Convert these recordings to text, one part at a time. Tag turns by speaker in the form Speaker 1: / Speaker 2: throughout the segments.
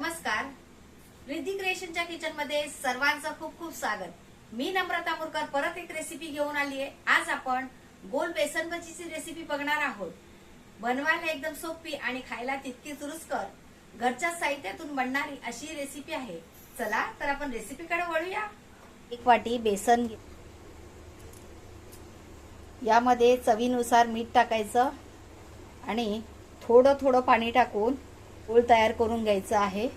Speaker 1: नमस्कार. रिद्धी क्रिएशनच्या किचनमध्ये सर्वांचं खूप खूप स्वागत. मी नम्रता मुरकर परत एक रेसिपी घेऊन आली आहे आज आपण गोल बेसन भजीची रेसिपी बघणार आहोत. बनवायला एकदम सोपी आणि खायला तितकी चुरुस्कर घरच्या साहित्यातून बनणारी अशी रेसिपी आहे. चला तर आपण रेसिपीकडे वळूया. एक वाटी बेसन घे यामध्ये चवीनुसार मीठ टाकायचं आणि थोडं थोडं पाणी टाकून गोळ तयार करून घ्यायचं आहे.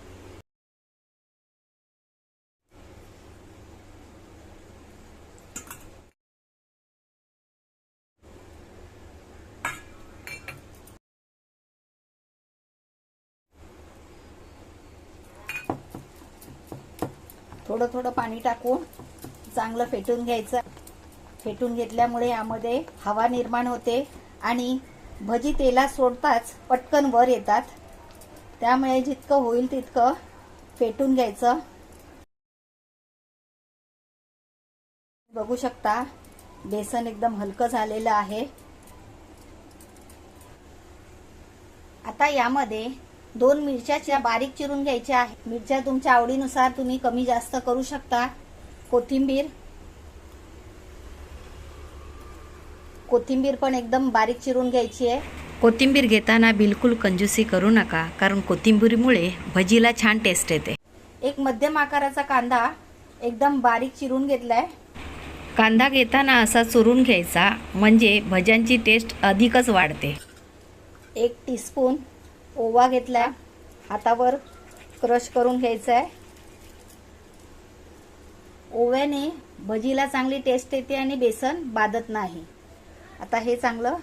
Speaker 1: थोडं थोडं पाणी टाकून चांगलं फेटून घ्यायचं. फेटून घेतल्यामुळे यामध्ये हवा निर्माण होते आणि भजी तेलात सोडताच पटकन वर येतात. त्यामुळे जितकं होईल तितकं फेटून घ्यायचं. बघू शकता बेसन एकदम हलकं झालेलं आहे. आता यामध्ये दोन मिरच्या बारीक चिरून घ्यायच्या आहेत. मिरच्या तुमच्या आवडीनुसार तुम्ही कमी जास्त करू शकता. कोथिंबीर. कोथिंबीर पण एकदम बारीक चिरून घ्यायची आहे.
Speaker 2: कोथिंबीर घेताना बिलकुल कंजूसी करू नका कारण कोथिंबीरीमुळे भजीला छान टेस्ट येते.
Speaker 1: एक मध्यम आकाराचा कांदा एकदम बारीक चिरून घेतलाय.
Speaker 2: कांदा घेताना असा चुरून घ्यायचा म्हणजे भज्यांची टेस्ट अधिकच वाढते.
Speaker 1: एक टीस्पून ओवा घेतलाय. हातावर क्रश करून घ्यायचा आहे ओव्याने भजीला चांगली टेस्ट येते आणि बेसन बाधत नाही. आता हे चांगलं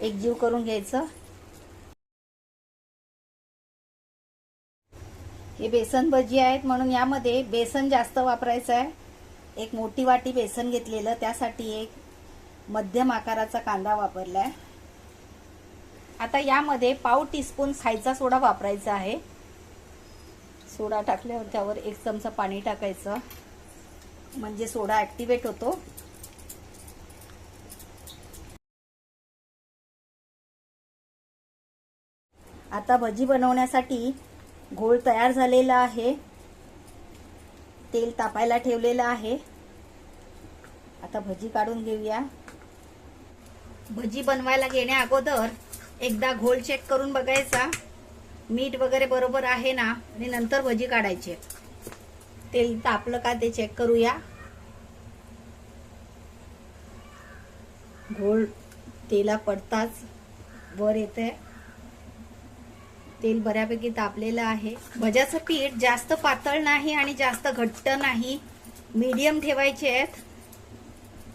Speaker 1: एकजीव करून घ्यायचं. हे बेसन भजी आहेत म्हणून यामध्ये बेसन जास्त वापरायचं आहे. एक मोठी वाटी बेसन घेतलेलं त्यासाठी एक मध्यम आकाराचा कांदा वापरलाय. आता यामध्ये पाव टीस्पून खायचा सोडा वापरायचा आहे. सोडा टाकल्यावर त्यावर एक चमचा पाणी टाकायचं. म्हणजे सोडा ॲक्टिवेट होतो. आता भजी बनवण्यासाठी घोळ तयार झालेला आहे. तेल तापायला ठेवलेलं आहे. आता भजी काढून घेऊया. भजी बनवायला घेण्या अगोदर एकदा घोळ चेक करून बघायचा. मीठ वगैरे बरोबर आहे ना? आणि नंतर भजी काढायची. तेल तापलं का ते चेक करूया. घोळ तेला पडताच वर येते तेल बऱ्यापैकी तापलेलं आहे. भज्याचं पीठ जास्त पातळ नाही आणि जास्त घट्ट नाही. मीडियम ठेवायचे आहेत.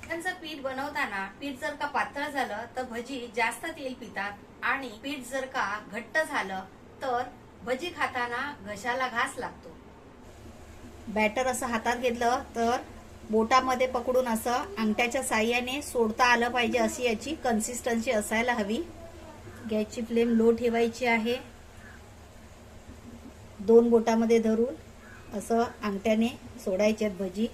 Speaker 1: त्यांचं पीठ बनवताना पीठ जर का पातळ झालं तर भजी जास्त तेल पितात आणि पीठ जर का घट्ट झालं तर भजी खाताना घशाला घास लागतो. बॅटर असं हातात घेतलं तर बोटामध्ये पकडून असं अंगठ्याच्या साह्याने सोडता आलं पाहिजे अशी याची कन्सिस्टन्सी असायला हवी. गॅसची फ्लेम लो ठेवायची आहे. दोन बोटामध्ये धरून असं अंगठ्याने सोडायचे भजी.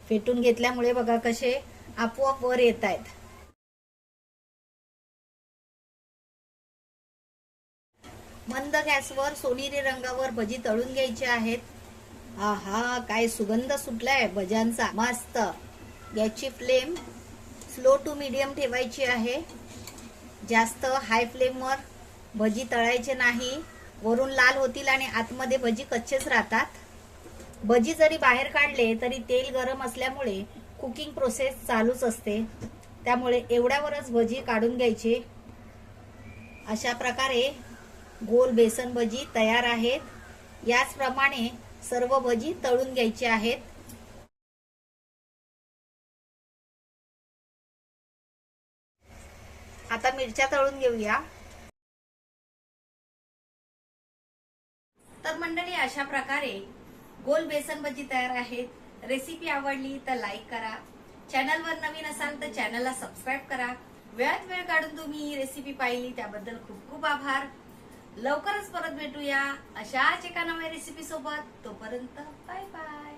Speaker 1: फेटून घेतल्यामुळे बघा कसे आपोआप वर येत आहेत. मंद गॅसवर सोनेरी रंगावर भजी तळून घ्यायचे आहेत. आहा काय सुगंध सुटलाय भज्यांचा. मस्त. याची फ्लेम स्लो टू मीडियम ठेवायची आहे. जास्त हाय फ्लेमवर भजी तळायचे नाही. वरून लाल होतील आणि आतमध्ये भजी कच्चेच राहतात. भजी जरी बाहेर काढले तरी तेल गरम असल्यामुळे कुकिंग प्रोसेस चालूच असते. त्यामुळे एवढ्यावरच भजी काढून घ्यायची. अशा प्रकारे गोल बेसन भजी तयार आहेत. याचप्रमाणे सर्व भजी तळून घ्यायची आहेत. आता मिरच्या तळून घेऊया. तर मंडळी अशा प्रकारे गोल बेसन भजी तयार आहेत. रेसिपी आवडली तर लाईक करा. चॅनलवर नवीन असाल तर चॅनलला सबस्क्राईब करा. वेळात वेळ काढून तुम्ही ही रेसिपी पाहिली त्याबद्दल खूप खूप आभार. लवकरच परत भेटूया अशाच एका नव्या रेसिपी सोबत. तोपर्यंत बाय बाय